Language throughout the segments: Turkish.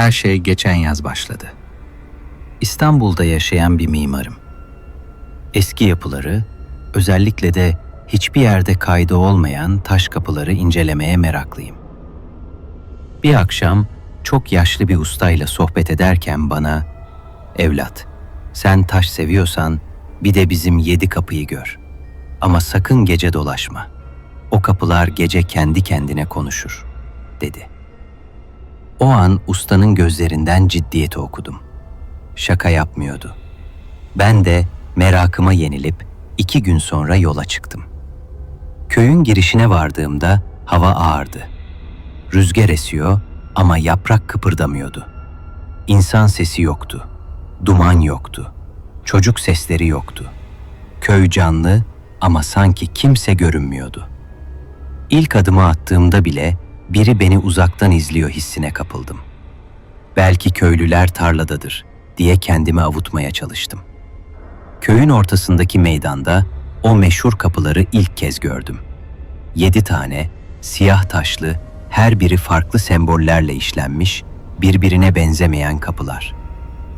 Her şey geçen yaz başladı. İstanbul'da yaşayan bir mimarım. Eski yapıları, özellikle de hiçbir yerde kaydı olmayan taş kapıları incelemeye meraklıyım. Bir akşam çok yaşlı bir ustayla sohbet ederken bana "Evlat, sen taş seviyorsan bir de bizim yedi kapıyı gör. Ama sakın gece dolaşma. O kapılar gece kendi kendine konuşur." dedi. O an ustanın gözlerinden ciddiyeti okudum. Şaka yapmıyordu. Ben de merakıma yenilip iki gün sonra yola çıktım. Köyün girişine vardığımda hava ağırdı. Rüzgar esiyor ama yaprak kıpırdamıyordu. İnsan sesi yoktu. Duman yoktu. Çocuk sesleri yoktu. Köy canlı ama sanki kimse görünmüyordu. İlk adımı attığımda bile biri beni uzaktan izliyor hissine kapıldım. Belki köylüler tarladadır diye kendimi avutmaya çalıştım. Köyün ortasındaki meydanda o meşhur kapıları ilk kez gördüm. Yedi tane siyah taşlı, her biri farklı sembollerle işlenmiş, birbirine benzemeyen kapılar.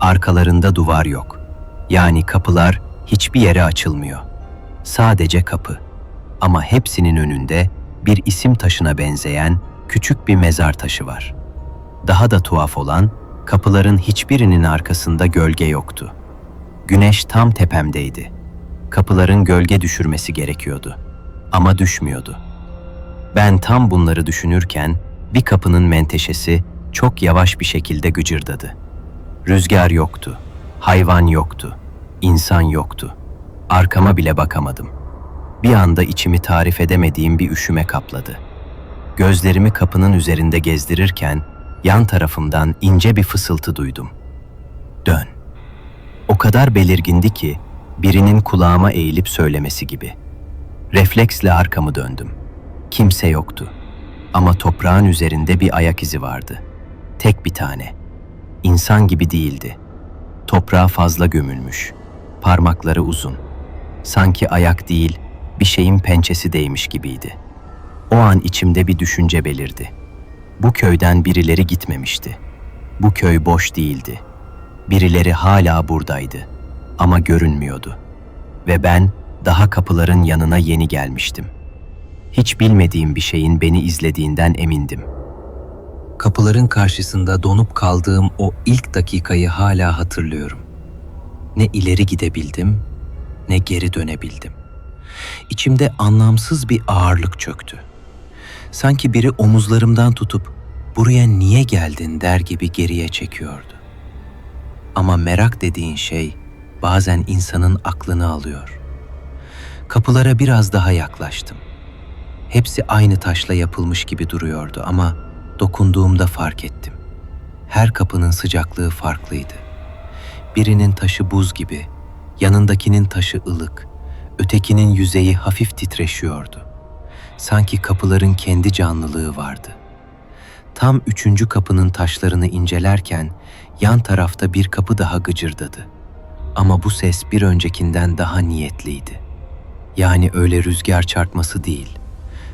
Arkalarında duvar yok. Yani kapılar hiçbir yere açılmıyor. Sadece kapı. Ama hepsinin önünde bir isim taşına benzeyen küçük bir mezar taşı var. Daha da tuhaf olan kapıların hiçbirinin arkasında gölge yoktu. Güneş tam tepemdeydi. Kapıların gölge düşürmesi gerekiyordu. Ama düşmüyordu. Ben tam bunları düşünürken bir kapının menteşesi çok yavaş bir şekilde gıcırdadı. Rüzgar yoktu, hayvan yoktu, insan yoktu. Arkama bile bakamadım. Bir anda içimi tarif edemediğim bir üşüme kapladı. Gözlerimi kapının üzerinde gezdirirken yan tarafımdan ince bir fısıltı duydum. Dön. O kadar belirgindi ki birinin kulağıma eğilip söylemesi gibi. Refleksle arkamı döndüm. Kimse yoktu. Ama toprağın üzerinde bir ayak izi vardı. Tek bir tane. İnsan gibi değildi. Toprağa fazla gömülmüş. Parmakları uzun. Sanki ayak değil, bir şeyin pençesi değmiş gibiydi. O an içimde bir düşünce belirdi. Bu köyden birileri gitmemişti. Bu köy boş değildi. Birileri hala buradaydı ama görünmüyordu. Ve ben daha kapıların yanına yeni gelmiştim. Hiç bilmediğim bir şeyin beni izlediğinden emindim. Kapıların karşısında donup kaldığım o ilk dakikayı hala hatırlıyorum. Ne ileri gidebildim, ne geri dönebildim. İçimde anlamsız bir ağırlık çöktü. Sanki biri omuzlarımdan tutup buraya niye geldin der gibi geriye çekiyordu. Ama merak dediğin şey bazen insanın aklını alıyor. Kapılara biraz daha yaklaştım. Hepsi aynı taşla yapılmış gibi duruyordu ama dokunduğumda fark ettim. Her kapının sıcaklığı farklıydı. Birinin taşı buz gibi, yanındakinin taşı ılık, ötekinin yüzeyi hafif titreşiyordu. Sanki kapıların kendi canlılığı vardı. Tam üçüncü kapının taşlarını incelerken yan tarafta bir kapı daha gıcırdadı. Ama bu ses bir öncekinden daha niyetliydi. Yani öyle rüzgar çarpması değil.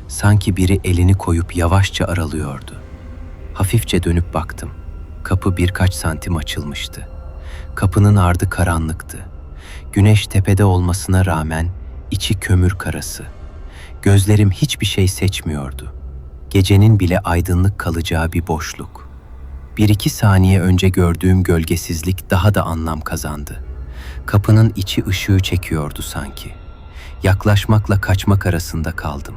Sanki biri elini koyup yavaşça aralıyordu. Hafifçe dönüp baktım. Kapı birkaç santim açılmıştı. Kapının ardı karanlıktı. Güneş tepede olmasına rağmen içi kömür karası. Gözlerim hiçbir şey seçmiyordu. Gecenin bile aydınlık kalacağı bir boşluk. Bir iki saniye önce gördüğüm gölgesizlik daha da anlam kazandı. Kapının içi ışığı çekiyordu sanki. Yaklaşmakla kaçmak arasında kaldım.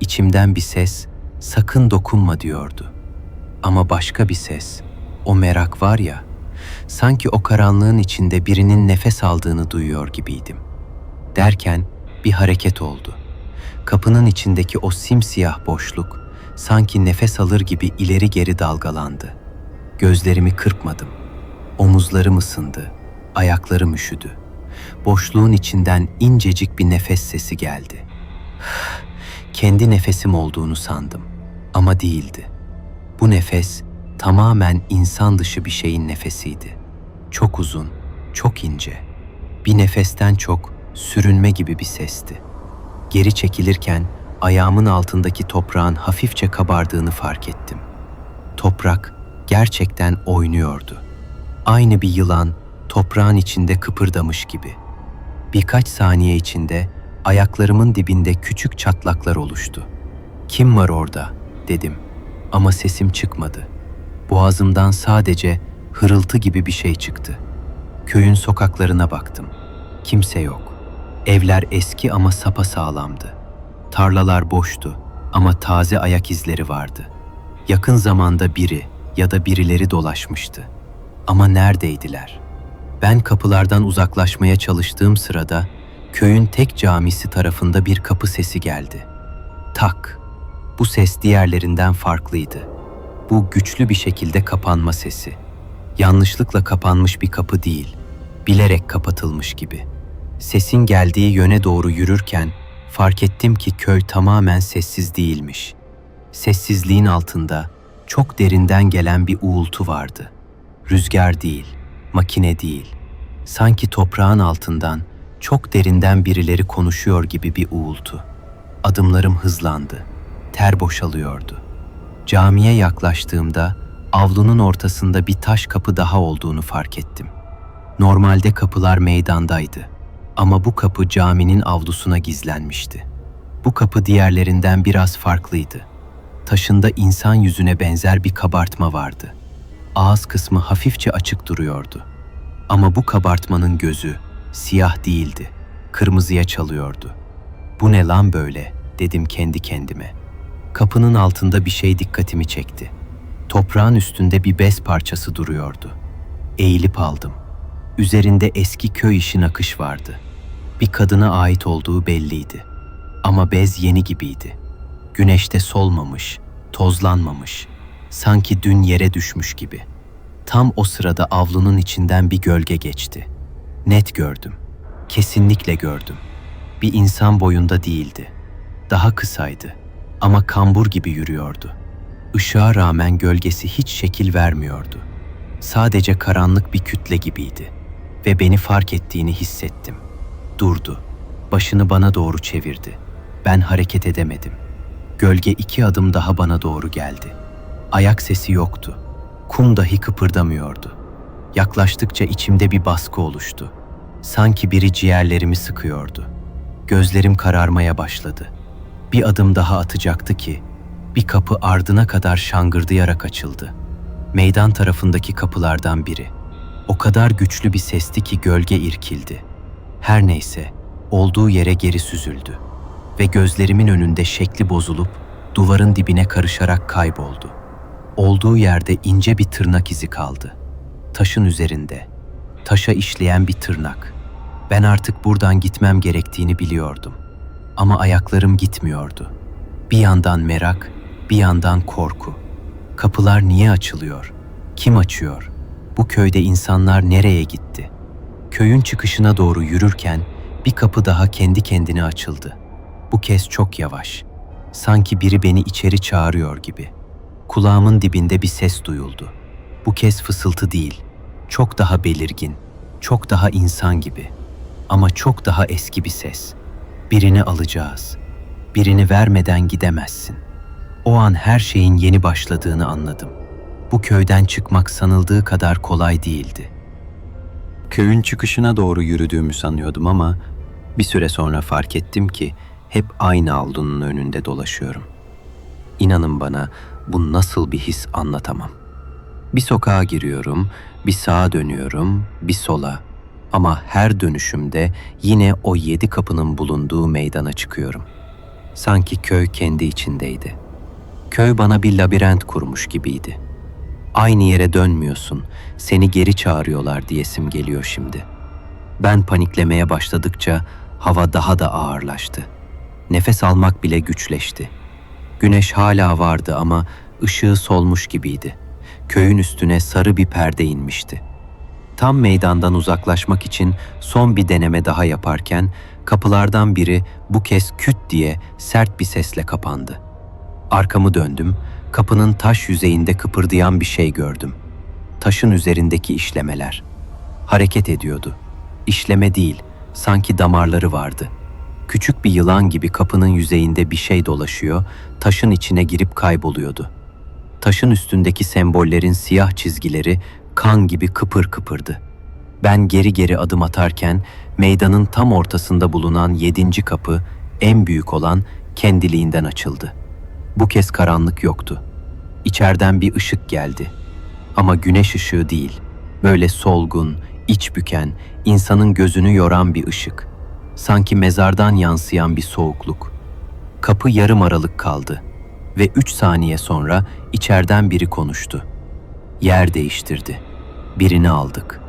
İçimden bir ses, sakın dokunma diyordu. Ama başka bir ses, o merak var ya, sanki o karanlığın içinde birinin nefes aldığını duyuyor gibiydim. Derken bir hareket oldu. Kapının içindeki o simsiyah boşluk sanki nefes alır gibi ileri geri dalgalandı. Gözlerimi kırpmadım. Omuzlarım ısındı, ayaklarım üşüdü. Boşluğun içinden incecik bir nefes sesi geldi. Kendi nefesim olduğunu sandım ama değildi. Bu nefes tamamen insan dışı bir şeyin nefesiydi. Çok uzun, çok ince. Bir nefesten çok sürünme gibi bir sesti. Geri çekilirken ayağımın altındaki toprağın hafifçe kabardığını fark ettim. Toprak gerçekten oynuyordu. Aynı bir yılan toprağın içinde kıpırdamış gibi. Birkaç saniye içinde ayaklarımın dibinde küçük çatlaklar oluştu. Kim var orada dedim ama sesim çıkmadı. Boğazımdan sadece hırıltı gibi bir şey çıktı. Köyün sokaklarına baktım. Kimse yok. Evler eski ama sapasağlamdı. Tarlalar boştu ama taze ayak izleri vardı. Yakın zamanda biri ya da birileri dolaşmıştı. Ama neredeydiler? Ben kapılardan uzaklaşmaya çalıştığım sırada köyün tek camisi tarafında bir kapı sesi geldi. Tak. Bu ses diğerlerinden farklıydı. Bu güçlü bir şekilde kapanma sesi. Yanlışlıkla kapanmış bir kapı değil, bilerek kapatılmış gibi. Sesin geldiği yöne doğru yürürken fark ettim ki köy tamamen sessiz değilmiş. Sessizliğin altında çok derinden gelen bir uğultu vardı. Rüzgar değil, makine değil. Sanki toprağın altından çok derinden birileri konuşuyor gibi bir uğultu. Adımlarım hızlandı. Ter boşalıyordu. Camiye yaklaştığımda avlunun ortasında bir taş kapı daha olduğunu fark ettim. Normalde kapılar meydandaydı ama bu kapı caminin avlusuna gizlenmişti. Bu kapı diğerlerinden biraz farklıydı. Taşında insan yüzüne benzer bir kabartma vardı. Ağız kısmı hafifçe açık duruyordu. Ama bu kabartmanın gözü siyah değildi, kırmızıya çalıyordu. Bu ne lan böyle dedim kendi kendime. Kapının altında bir şey dikkatimi çekti. Toprağın üstünde bir bez parçası duruyordu. Eğilip aldım. Üzerinde eski köy işi nakış vardı. Bir kadına ait olduğu belliydi. Ama bez yeni gibiydi. Güneşte solmamış, tozlanmamış. Sanki dün yere düşmüş gibi. Tam o sırada avlunun içinden bir gölge geçti. Net gördüm. Kesinlikle gördüm. Bir insan boyunda değildi. Daha kısaydı ama kambur gibi yürüyordu. Işığa rağmen gölgesi hiç şekil vermiyordu. Sadece karanlık bir kütle gibiydi ve beni fark ettiğini hissettim. Durdu. Başını bana doğru çevirdi. Ben hareket edemedim. Gölge iki adım daha bana doğru geldi. Ayak sesi yoktu. Kum dahi kıpırdamıyordu. Yaklaştıkça içimde bir baskı oluştu. Sanki biri ciğerlerimi sıkıyordu. Gözlerim kararmaya başladı. Bir adım daha atacaktı ki bir kapı ardına kadar şangırdayarak açıldı. Meydan tarafındaki kapılardan biri. O kadar güçlü bir sesti ki gölge irkildi. Her neyse, olduğu yere geri süzüldü ve gözlerimin önünde şekli bozulup duvarın dibine karışarak kayboldu. Olduğu yerde ince bir tırnak izi kaldı. Taşın üzerinde. Taşa işleyen bir tırnak. Ben artık buradan gitmem gerektiğini biliyordum. Ama ayaklarım gitmiyordu. Bir yandan merak, bir yandan korku. Kapılar niye açılıyor? Kim açıyor? Bu köyde insanlar nereye gitti? Köyün çıkışına doğru yürürken bir kapı daha kendi kendine açıldı. Bu kez çok yavaş. Sanki biri beni içeri çağırıyor gibi. Kulağımın dibinde bir ses duyuldu. Bu kez fısıltı değil, çok daha belirgin, çok daha insan gibi. Ama çok daha eski bir ses. Birini alacağız. Birini vermeden gidemezsin. O an her şeyin yeni başladığını anladım. Bu köyden çıkmak sanıldığı kadar kolay değildi. Köyün çıkışına doğru yürüdüğümü sanıyordum ama bir süre sonra fark ettim ki hep aynı avlunun önünde dolaşıyorum. İnanın bana bu nasıl bir his anlatamam. Bir sokağa giriyorum, bir sağa dönüyorum, bir sola. Ama her dönüşümde yine o yedi kapının bulunduğu meydana çıkıyorum. Sanki köy kendi içindeydi. Köy bana bir labirent kurmuş gibiydi. Aynı yere dönmüyorsun, seni geri çağırıyorlar diyesim geliyor şimdi. Ben paniklemeye başladıkça hava daha da ağırlaştı. Nefes almak bile güçleşti. Güneş hala vardı ama ışığı solmuş gibiydi. Köyün üstüne sarı bir perde inmişti. Tam meydandan uzaklaşmak için son bir deneme daha yaparken kapılardan biri bu kez küt diye sert bir sesle kapandı. Arkamı döndüm, kapının taş yüzeyinde kıpırdayan bir şey gördüm. Taşın üzerindeki işlemeler. Hareket ediyordu. İşleme değil, sanki damarları vardı. Küçük bir yılan gibi kapının yüzeyinde bir şey dolaşıyor, taşın içine girip kayboluyordu. Taşın üstündeki sembollerin siyah çizgileri kan gibi kıpır kıpırdı. Ben geri geri adım atarken meydanın tam ortasında bulunan yedinci kapı, en büyük olan kendiliğinden açıldı. Bu kez karanlık yoktu. İçeriden bir ışık geldi. Ama güneş ışığı değil, böyle solgun, iç büken, insanın gözünü yoran bir ışık. Sanki mezardan yansıyan bir soğukluk. Kapı yarım aralık kaldı ve üç saniye sonra içeriden biri konuştu. Yer değiştirdi. Birini aldık.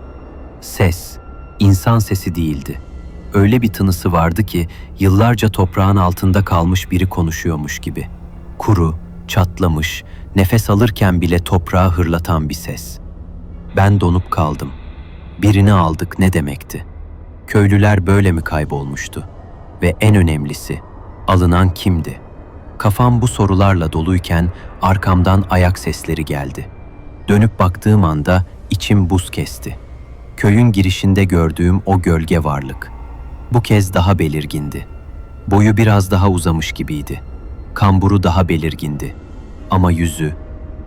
Ses, insan sesi değildi. Öyle bir tınısı vardı ki yıllarca toprağın altında kalmış biri konuşuyormuş gibi. Kuru, çatlamış, nefes alırken bile toprağı hırlatan bir ses. Ben donup kaldım. Birini aldık ne demekti? Köylüler böyle mi kaybolmuştu? Ve en önemlisi, alınan kimdi? Kafam bu sorularla doluyken arkamdan ayak sesleri geldi. Dönüp baktığım anda içim buz kesti. Köyün girişinde gördüğüm o gölge varlık. Bu kez daha belirgindi. Boyu biraz daha uzamış gibiydi. Kamburu daha belirgindi. Ama yüzü,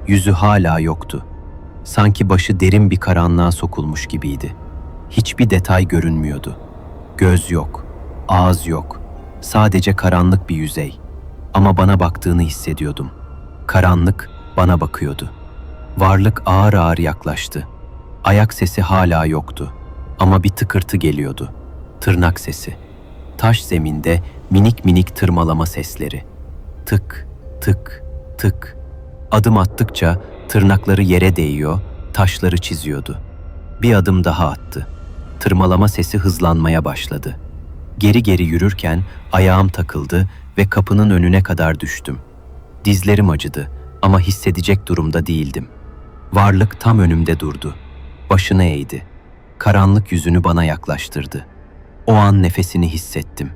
yüzü hala yoktu. Sanki başı derin bir karanlığa sokulmuş gibiydi. Hiçbir detay görünmüyordu. Göz yok, ağız yok. Sadece karanlık bir yüzey. Ama bana baktığını hissediyordum. Karanlık bana bakıyordu. Varlık ağır ağır yaklaştı. Ayak sesi hala yoktu. Ama bir tıkırtı geliyordu. Tırnak sesi. Taş zeminde minik minik tırmalama sesleri. Tık, tık, tık. Adım attıkça tırnakları yere değiyor, taşları çiziyordu. Bir adım daha attı. Tırmalama sesi hızlanmaya başladı. Geri geri yürürken ayağım takıldı ve kapının önüne kadar düştüm. Dizlerim acıdı ama hissedecek durumda değildim. Varlık tam önümde durdu. Başını eğdi. Karanlık yüzünü bana yaklaştırdı. O an nefesini hissettim.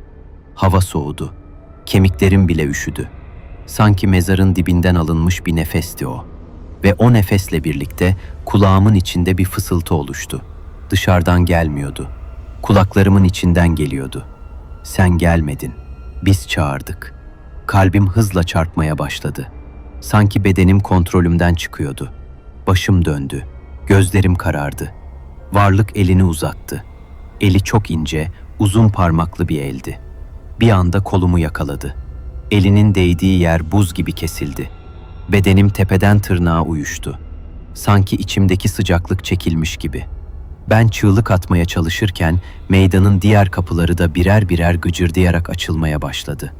Hava soğudu. Kemiklerim bile üşüdü. Sanki mezarın dibinden alınmış bir nefesti o. Ve o nefesle birlikte kulağımın içinde bir fısıltı oluştu. Dışarıdan gelmiyordu. Kulaklarımın içinden geliyordu. Sen gelmedin. Biz çağırdık. Kalbim hızla çarpmaya başladı. Sanki bedenim kontrolümden çıkıyordu. Başım döndü. Gözlerim karardı. Varlık elini uzattı. Eli çok ince, uzun parmaklı bir eldi. Bir anda kolumu yakaladı. Elinin değdiği yer buz gibi kesildi. Bedenim tepeden tırnağa uyuştu. Sanki içimdeki sıcaklık çekilmiş gibi. Ben çığlık atmaya çalışırken meydanın diğer kapıları da birer birer gıcırdayarak açılmaya başladı.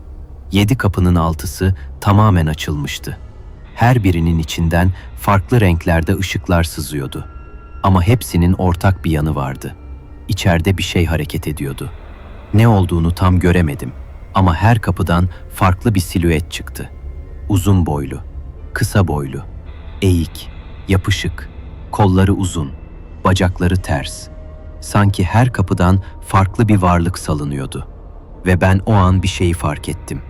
Yedi kapının altısı tamamen açılmıştı. Her birinin içinden farklı renklerde ışıklar sızıyordu. Ama hepsinin ortak bir yanı vardı. İçeride bir şey hareket ediyordu. Ne olduğunu tam göremedim ama her kapıdan farklı bir silüet çıktı. Uzun boylu, kısa boylu, eğik, yapışık, kolları uzun, bacakları ters. Sanki her kapıdan farklı bir varlık salınıyordu. Ve ben o an bir şeyi fark ettim.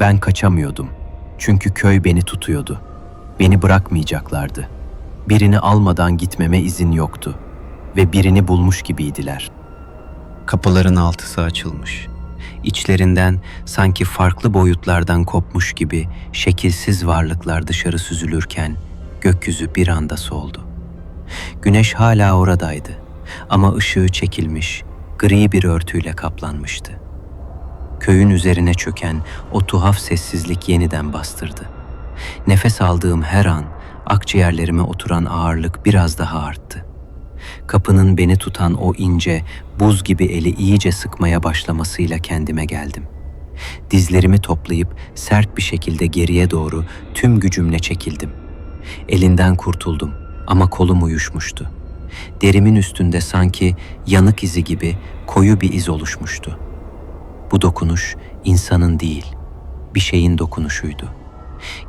Ben kaçamıyordum. Çünkü köy beni tutuyordu. Beni bırakmayacaklardı. Birini almadan gitmeme izin yoktu. Ve birini bulmuş gibiydiler. Kapıların altısı açılmış. İçlerinden sanki farklı boyutlardan kopmuş gibi şekilsiz varlıklar dışarı süzülürken gökyüzü bir anda soldu. Güneş hala oradaydı ama ışığı çekilmiş, gri bir örtüyle kaplanmıştı. Köyün üzerine çöken o tuhaf sessizlik yeniden bastırdı. Nefes aldığım her an akciğerlerime oturan ağırlık biraz daha arttı. Kapının beni tutan o ince, buz gibi eli iyice sıkmaya başlamasıyla kendime geldim. Dizlerimi toplayıp sert bir şekilde geriye doğru tüm gücümle çekildim. Elinden kurtuldum ama kolum uyuşmuştu. Derimin üstünde sanki yanık izi gibi koyu bir iz oluşmuştu. Bu dokunuş insanın değil, bir şeyin dokunuşuydu.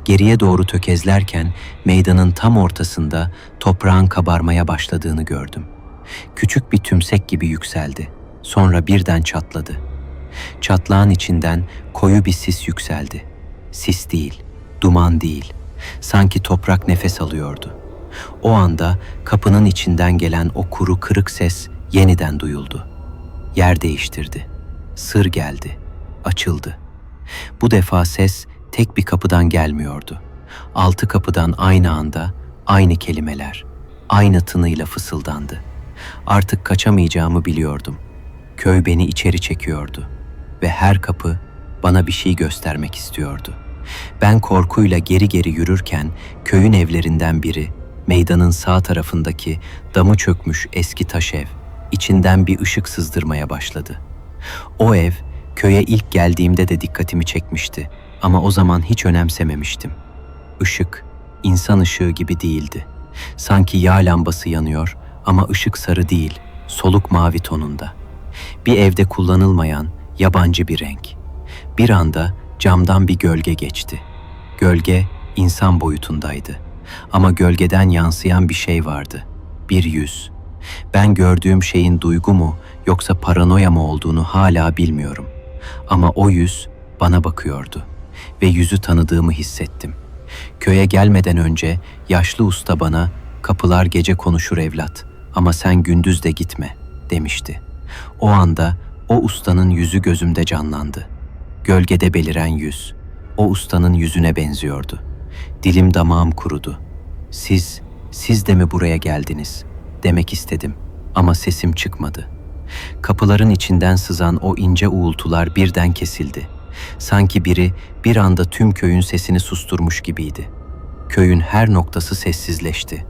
Geriye doğru tökezlerken meydanın tam ortasında toprağın kabarmaya başladığını gördüm. Küçük bir tümsek gibi yükseldi. Sonra birden çatladı. Çatlağın içinden koyu bir sis yükseldi. Sis değil, duman değil. Sanki toprak nefes alıyordu. O anda kapının içinden gelen o kuru kırık ses yeniden duyuldu. Yer değiştirdi. Sır geldi. Açıldı. Bu defa ses tek bir kapıdan gelmiyordu. Altı kapıdan aynı anda aynı kelimeler, aynı tınıyla fısıldandı. Artık kaçamayacağımı biliyordum. Köy beni içeri çekiyordu ve her kapı bana bir şey göstermek istiyordu. Ben korkuyla geri geri yürürken köyün evlerinden biri, meydanın sağ tarafındaki damı çökmüş eski taş ev, içinden bir ışık sızdırmaya başladı. O ev köye ilk geldiğimde de dikkatimi çekmişti ama o zaman hiç önemsememiştim. Işık insan ışığı gibi değildi. Sanki yağ lambası yanıyor ama ışık sarı değil, soluk mavi tonunda. Bir evde kullanılmayan yabancı bir renk. Bir anda camdan bir gölge geçti. Gölge insan boyutundaydı. Ama gölgeden yansıyan bir şey vardı. Bir yüz. Ben gördüğüm şeyin duygu mu yoksa paranoya mı olduğunu hala bilmiyorum. Ama o yüz bana bakıyordu ve yüzü tanıdığımı hissettim. Köye gelmeden önce yaşlı usta bana kapılar gece konuşur evlat ama sen gündüz de gitme demişti. O anda o ustanın yüzü gözümde canlandı. Gölgede beliren yüz, o ustanın yüzüne benziyordu. Dilim damağım kurudu. Siz, siz de mi buraya geldiniz? Demek istedim ama sesim çıkmadı. Kapıların içinden sızan o ince uğultular birden kesildi. Sanki biri bir anda tüm köyün sesini susturmuş gibiydi. Köyün her noktası sessizleşti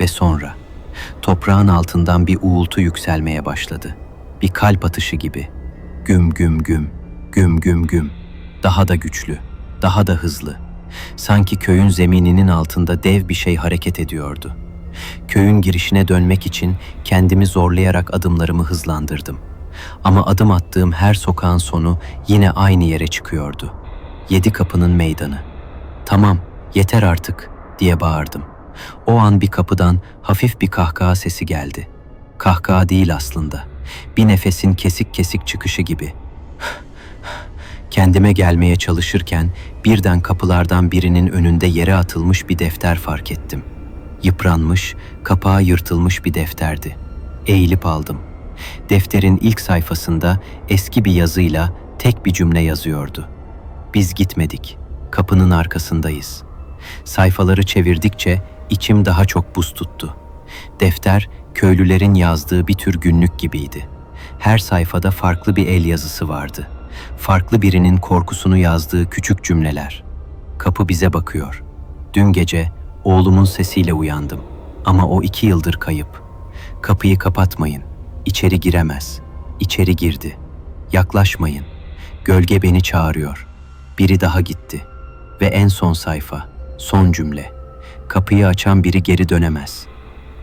ve sonra toprağın altından bir uğultu yükselmeye başladı. Bir kalp atışı gibi. Güm güm güm, güm güm güm. Daha da güçlü, daha da hızlı. Sanki köyün zemininin altında dev bir şey hareket ediyordu. Köyün girişine dönmek için kendimi zorlayarak adımlarımı hızlandırdım. Ama adım attığım her sokağın sonu yine aynı yere çıkıyordu. Yedi kapının meydanı. Tamam, yeter artık diye bağırdım. O an bir kapıdan hafif bir kahkaha sesi geldi. Kahkaha değil aslında. Bir nefesin kesik kesik çıkışı gibi. Kendime gelmeye çalışırken birden kapılardan birinin önünde yere atılmış bir defter fark ettim. Yıpranmış, kapağı yırtılmış bir defterdi. Eğilip aldım. Defterin ilk sayfasında eski bir yazıyla tek bir cümle yazıyordu. Biz gitmedik. Kapının arkasındayız. Sayfaları çevirdikçe içim daha çok buz tuttu. Defter köylülerin yazdığı bir tür günlük gibiydi. Her sayfada farklı bir el yazısı vardı. Farklı birinin korkusunu yazdığı küçük cümleler. Kapı bize bakıyor. Dün gece oğlumun sesiyle uyandım. Ama o iki yıldır kayıp. Kapıyı kapatmayın. İçeri giremez. İçeri girdi. Yaklaşmayın. Gölge beni çağırıyor. Biri daha gitti. Ve en son sayfa, son cümle. Kapıyı açan biri geri dönemez.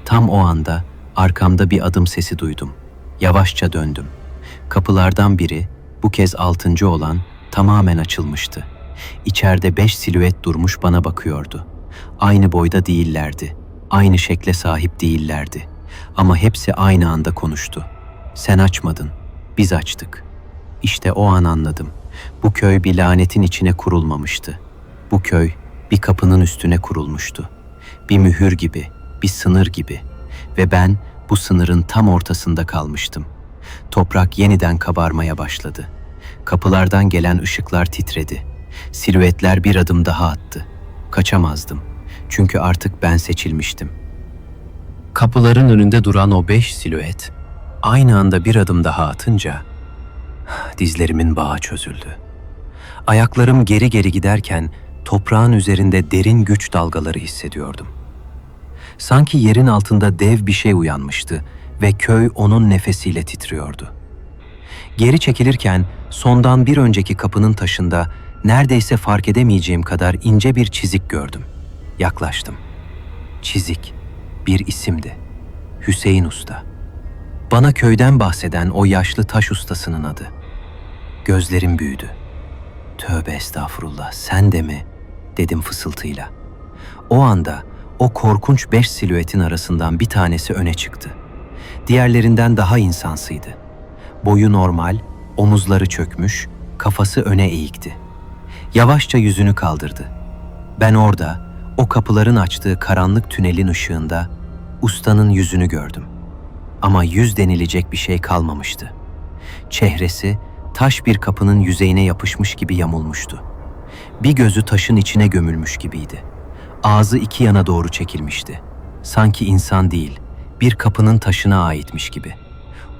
Tam o anda arkamda bir adım sesi duydum. Yavaşça döndüm. Kapılardan biri, bu kez altıncı olan, tamamen açılmıştı. İçeride beş silüet durmuş bana bakıyordu. Aynı boyda değillerdi. Aynı şekle sahip değillerdi. Ama hepsi aynı anda konuştu. Sen açmadın, biz açtık. İşte o an anladım. Bu köy bir lanetin içine kurulmamıştı. Bu köy bir kapının üstüne kurulmuştu. Bir mühür gibi, bir sınır gibi ve ben bu sınırın tam ortasında kalmıştım. Toprak yeniden kabarmaya başladı. Kapılardan gelen ışıklar titredi. Silüetler bir adım daha attı. Kaçamazdım. Çünkü artık ben seçilmiştim. Kapıların önünde duran o beş silüet aynı anda bir adım daha atınca dizlerimin bağı çözüldü. Ayaklarım geri geri giderken toprağın üzerinde derin güç dalgaları hissediyordum. Sanki yerin altında dev bir şey uyanmıştı ve köy onun nefesiyle titriyordu. Geri çekilirken sondan bir önceki kapının taşında neredeyse fark edemeyeceğim kadar ince bir çizik gördüm. Yaklaştım. Çizik bir isimdi. Hüseyin Usta. Bana köyden bahseden o yaşlı taş ustasının adı. Gözlerim büyüdü. Tövbe estağfurullah sen de mi? Dedim fısıltıyla. O anda o korkunç beş silüetin arasından bir tanesi öne çıktı. Diğerlerinden daha insansıydı. Boyu normal, omuzları çökmüş, kafası öne eğikti. Yavaşça yüzünü kaldırdı. Ben orada, o kapıların açtığı karanlık tünelin ışığında ustanın yüzünü gördüm. Ama yüz denilecek bir şey kalmamıştı. Çehresi taş bir kapının yüzeyine yapışmış gibi yamulmuştu. Bir gözü taşın içine gömülmüş gibiydi. Ağzı iki yana doğru çekilmişti. Sanki insan değil, bir kapının taşına aitmiş gibi.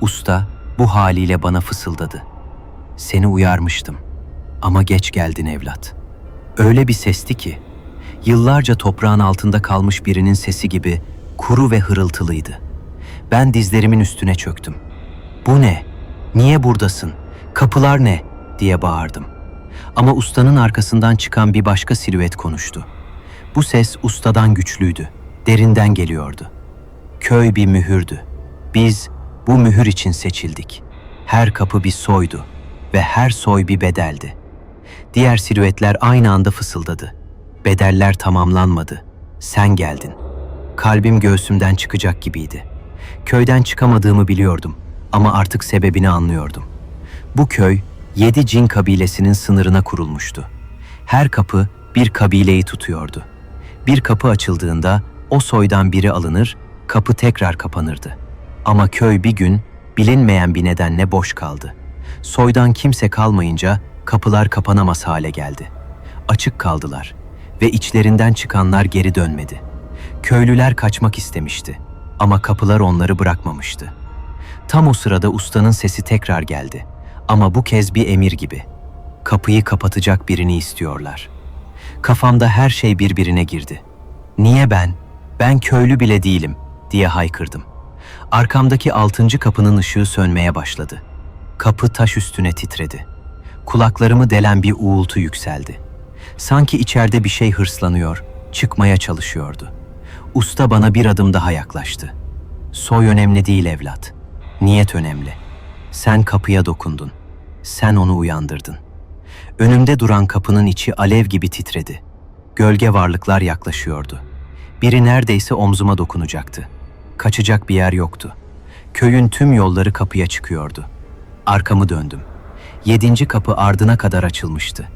Usta bu haliyle bana fısıldadı. Seni uyarmıştım ama geç geldin evlat. Öyle bir sesti ki, yıllarca toprağın altında kalmış birinin sesi gibi kuru ve hırıltılıydı. Ben dizlerimin üstüne çöktüm. Bu ne? Niye buradasın? Kapılar ne? diye bağırdım. Ama ustanın arkasından çıkan bir başka silüet konuştu. Bu ses ustadan güçlüydü, derinden geliyordu. Köy bir mühürdü. Biz bu mühür için seçildik. Her kapı bir soydu ve her soy bir bedeldi. Diğer silüetler aynı anda fısıldadı. Bedeller tamamlanmadı. Sen geldin. Kalbim göğsümden çıkacak gibiydi. Köyden çıkamadığımı biliyordum ama artık sebebini anlıyordum. Bu köy yedi cin kabilesinin sınırına kurulmuştu. Her kapı bir kabileyi tutuyordu. Bir kapı açıldığında o soydan biri alınır, kapı tekrar kapanırdı. Ama köy bir gün bilinmeyen bir nedenle boş kaldı. Soydan kimse kalmayınca kapılar kapanamaz hale geldi. Açık kaldılar ve içlerinden çıkanlar geri dönmedi. Köylüler kaçmak istemişti ama kapılar onları bırakmamıştı. Tam o sırada ustanın sesi tekrar geldi. Ama bu kez bir emir gibi. Kapıyı kapatacak birini istiyorlar. Kafamda her şey birbirine girdi. Niye ben? Ben köylü bile değilim diye haykırdım. Arkamdaki altıncı kapının ışığı sönmeye başladı. Kapı taş üstüne titredi. Kulaklarımı delen bir uğultu yükseldi. Sanki içeride bir şey hırslanıyor, çıkmaya çalışıyordu. Usta bana bir adım daha yaklaştı. Soy önemli değil evlat. Niyet önemli. Sen kapıya dokundun. Sen onu uyandırdın. Önümde duran kapının içi alev gibi titredi. Gölge varlıklar yaklaşıyordu. Biri neredeyse omzuma dokunacaktı. Kaçacak bir yer yoktu. Köyün tüm yolları kapıya çıkıyordu. Arkamı döndüm. Yedinci kapı ardına kadar açılmıştı.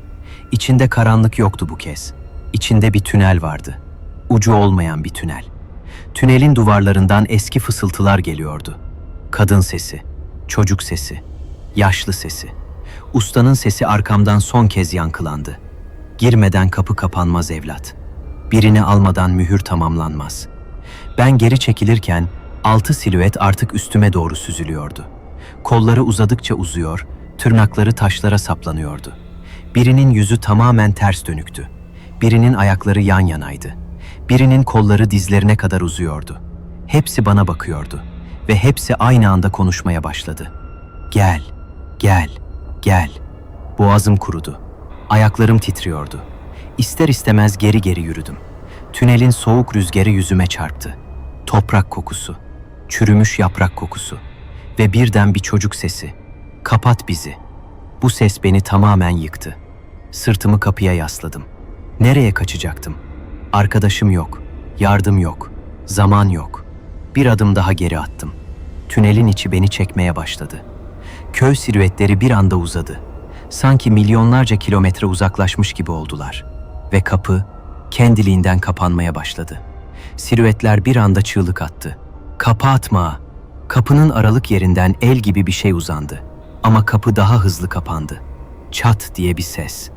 İçinde karanlık yoktu bu kez. İçinde bir tünel vardı. Ucu olmayan bir tünel. Tünelin duvarlarından eski fısıltılar geliyordu. Kadın sesi, çocuk sesi, yaşlı sesi. Ustanın sesi arkamdan son kez yankılandı. Girmeden kapı kapanmaz evlat. Birini almadan mühür tamamlanmaz. Ben geri çekilirken altı silüet artık üstüme doğru süzülüyordu. Kolları uzadıkça uzuyor, tırnakları taşlara saplanıyordu. Birinin yüzü tamamen ters dönüktü. Birinin ayakları yan yanaydı. Birinin kolları dizlerine kadar uzuyordu. Hepsi bana bakıyordu ve hepsi aynı anda konuşmaya başladı. Gel, gel, gel. Boğazım kurudu. Ayaklarım titriyordu. İster istemez geri geri yürüdüm. Tünelin soğuk rüzgarı yüzüme çarptı. Toprak kokusu, çürümüş yaprak kokusu ve birden bir çocuk sesi. Kapat bizi. Bu ses beni tamamen yıktı. Sırtımı kapıya yasladım. Nereye kaçacaktım? Arkadaşım yok, yardım yok, zaman yok. Bir adım daha geri attım. Tünelin içi beni çekmeye başladı. Köy silüetleri bir anda uzadı. Sanki milyonlarca kilometre uzaklaşmış gibi oldular. Ve kapı kendiliğinden kapanmaya başladı. Silüetler bir anda çığlık attı. Kapatma! Kapının aralık yerinden el gibi bir şey uzandı. Ama kapı daha hızlı kapandı. Çat diye bir ses.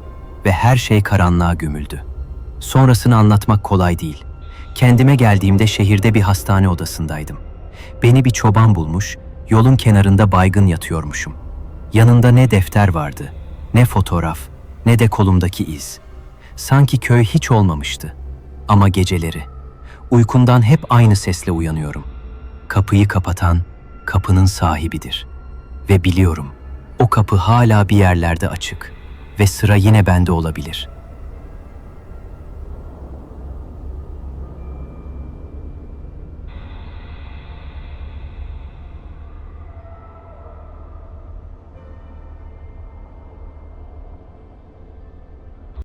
Ve her şey karanlığa gömüldü. Sonrasını anlatmak kolay değil. Kendime geldiğimde şehirde bir hastane odasındaydım. Beni bir çoban bulmuş, yolun kenarında baygın yatıyormuşum. Yanında ne defter vardı, ne fotoğraf, ne de kolumdaki iz. Sanki köy hiç olmamıştı. Ama geceleri, uykundan hep aynı sesle uyanıyorum. Kapıyı kapatan, kapının sahibidir. Ve biliyorum, o kapı hala bir yerlerde açık ve sıra yine bende olabilir.''